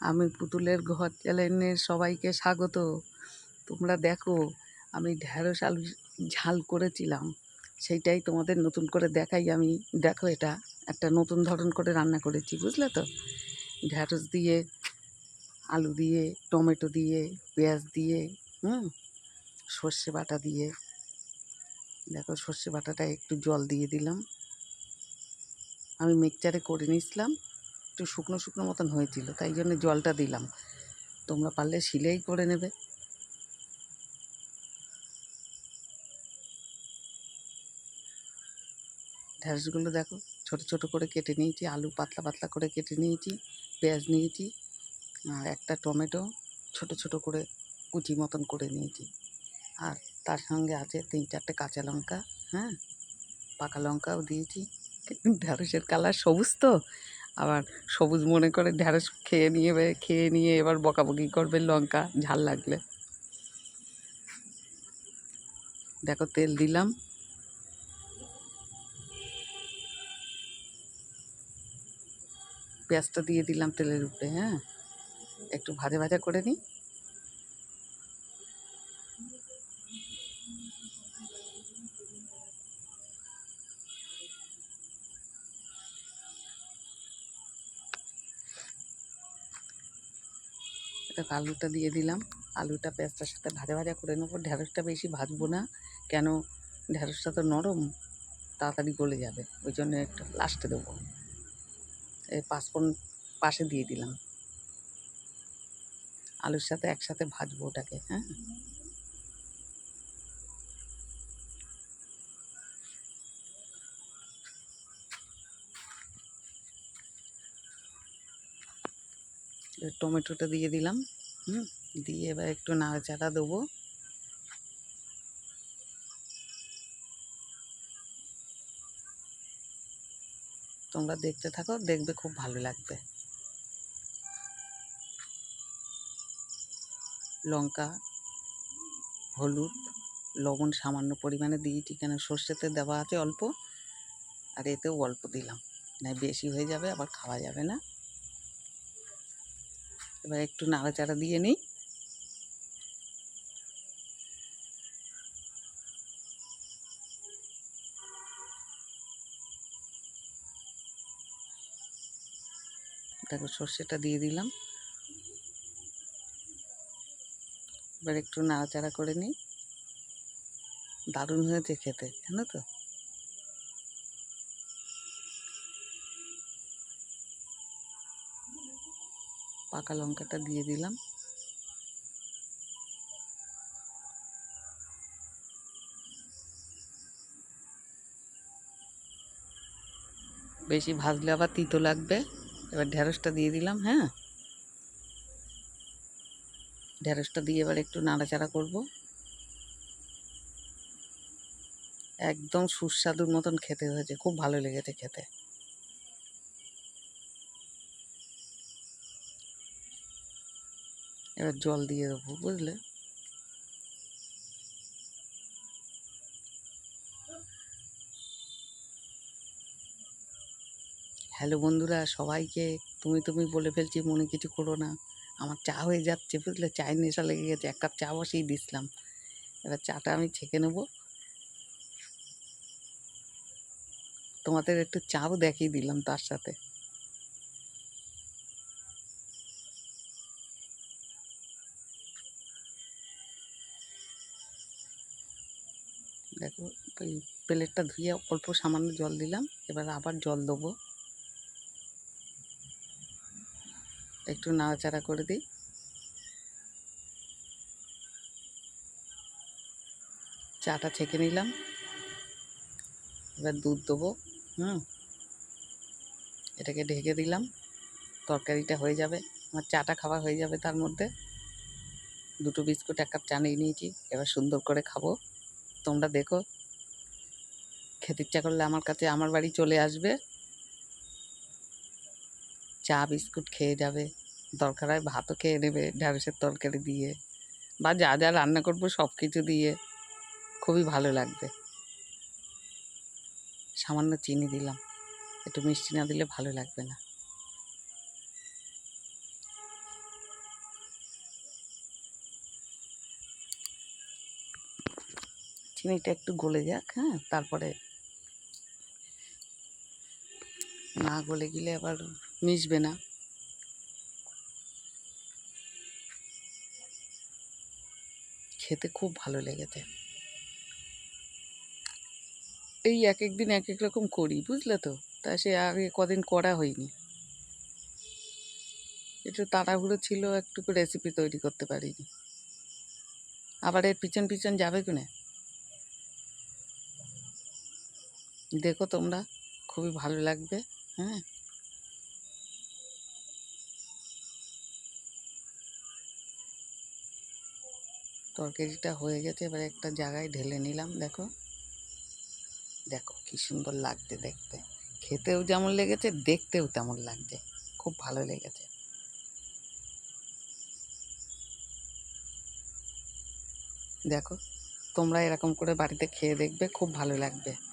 আমি পুতুলের ঘর চ্যানেলের সবাইকে স্বাগত। তোমরা দেখো, আমি ঢ্যাঁড়স আলু ঝাল করেছিলাম। সেইটাই তোমাদের নতুন করে দেখাই। আমি, দেখো এটা, একটা নতুন ধরন করে রান্না করেছি, বুঝলে তো? ঢ্যাঁড়স দিয়ে, আলু দিয়ে, টমেটো দিয়ে, পেঁয়াজ দিয়ে, হুম? সর্ষে বাটা দিয়ে। দেখো, সর্ষে বাটাটা একটু জল দিয়ে দিলাম। আমি মিক্সচারে করে নিয়েছিলাম। একটু শুকনো শুকনো মতন হয়েছিল, তাই জন্য জলটা দিলাম। তোমরা পারলে শিলেই করে নেবে। ঢ্যাঁড়সগুলো দেখো, ছোট ছোট করে কেটে নিয়েছি, আলু পাতলা পাতলা করে কেটে নিয়েছি, পেঁয়াজ নিয়েছি, আর একটা টমেটো ছোট ছোট করে কুচি মতন করে নিয়েছি। আর তার সঙ্গে আছে তিন চারটে কাঁচা লঙ্কা হ্যাঁ? পাকা লঙ্কাও দিয়েছি। ঢ্যাঁড়সের কালার সবুজ তো? আবার সবুজ মনে করে ঢ্যাঁড়স খেয়ে নিয়ে খেয়ে নিয়ে এবার বকাবকি করবে লঙ্কা, ঝাল লাগলে। দেখো তেল দিলাম। পেঁয়াজটা দিয়ে দিলাম তেলের উপরে হ্যাঁ? একটু ভাজা ভাজা করে নিই। এটা আলুটা দিয়ে দিলাম। আলুটা পেঁয়াজটার সাথে ভাজা ভাজা করে নেব। ঢ্যাঁড়সটা বেশি ভাজবো না, কেন ঢ্যাঁড়সটা তো নরম, তাড়াতাড়ি গলে যাবে। ওই জন্য একটু লাস্টে দেবো। এই পাঁচফোড়ন পাশে দিয়ে দিলাম। আলুর সাথে একসাথে ভাজবো ওটাকে হ্যাঁ এবার টমেটোটা দিয়ে দিলাম, হুম, দিয়ে এবার একটু নাড়াচাড়া দেবো। তোমরা দেখতে থাকো, দেখবে খুব ভালো লাগবে। লঙ্কা, হলুদ, লবণ সামান্য পরিমাণে দিয়েছি কেন সর্ষেতে দেওয়া আছে অল্প, আর এতেও অল্প দিলাম। না, বেশি হয়ে যাবে, আবার খাওয়া যাবে না। এবার একটু নাড়াচাড়া দিয়ে নিই। দেখো সর্ষেটা দিয়ে দিলাম। এবার একটু নাড়াচাড়া করে নিই। দারুণ হয়েছে খেতে, জানো তো? পাকা লঙ্কাটা দিয়ে দিলাম। বেশি ভাজলে আবার তিতো লাগবে। এবার ঢ্যাঁড়সটা দিয়ে দিলাম হ্যাঁ? ঢ্যাঁড়সটা দিয়ে এবার একটু নাড়াচাড়া করব। একদম সুস্বাদুর মতন খেতে হয়েছে, খুব ভালো লেগেছে খেতে। এবার জল দিয়ে দেবো, বুঝলে? হ্যালো বন্ধুরা, সবাইকে তুমি তুমি বলে ফেলছি, মনে কিছু করো না। আমার চা হয়ে যাচ্ছে, বুঝলে? চায়ের নেশা লেগে গেছে, এক কাপ চা বসিয়ে দিছিলাম। এবার চাটা আমি ছেঁকে নেব। তোমাদের একটু চাও দেখিয়ে দিলাম তার সাথে। দেখো এই প্লেটটা ধুয়ে অল্প সামান্য জল দিলাম, এবার আবার জল দেবো। একটু নাড়াচাড়া করে দিই। চাটা ছেঁকে নিলাম। এবার দুধ দেবো, হুম। এটাকে ঢেকে দিলাম। তরকারিটা হয়ে যাবে, আমার চাটা খাওয়া হয়ে যাবে তার মধ্যে। দুটো বিস্কুট, এক কাপ চা নিয়ে নিয়েছি, এবার সুন্দর করে খাব। তোমরা দেখো। খেতে ইচ্ছা করলে আমার কাছে আমার বাড়ি চলে আসবে। চা, বিস্কুট খেয়ে যাবে। দরকার হয় ভাতও খেয়ে নেবে ঢ্যাঁড়সের তরকারি দিয়ে বা যা যা রান্না করব সব কিছু দিয়ে। খুবই ভালো লাগবে। সামান্য চিনি দিলাম। একটু মিষ্টি না দিলে ভালো লাগবে না। চিনিটা একটু গলে যাক হ্যাঁ? তারপরে না গলে গেলে আবার মিশবে না। খেতে খুব ভালো লেগেছে। এই এক এক দিন এক এক রকম করি, বুঝলে তো? তা সে আগে কদিন করা হয়নি। একটু তাড়াহুড়ো ছিল একটু রেসিপি তৈরি করতে পারিনি। আবার এর পিছন পিছন যাবে কিনা? দেখো তোমরা, খুবই ভালো লাগবে হ্যাঁ? তরকারিটা হয়ে গেছে, এবার একটা জায়গায় ঢেলে নিলাম, দেখো। দেখো কি সুন্দর লাগছে দেখতে। খেতেও যেমন লেগেছে, দেখতেও তেমন লাগছে। খুব ভালো লেগেছে। দেখো, তোমরা এরকম করে বাড়িতে খেয়ে দেখবে, খুব ভালো লাগবে।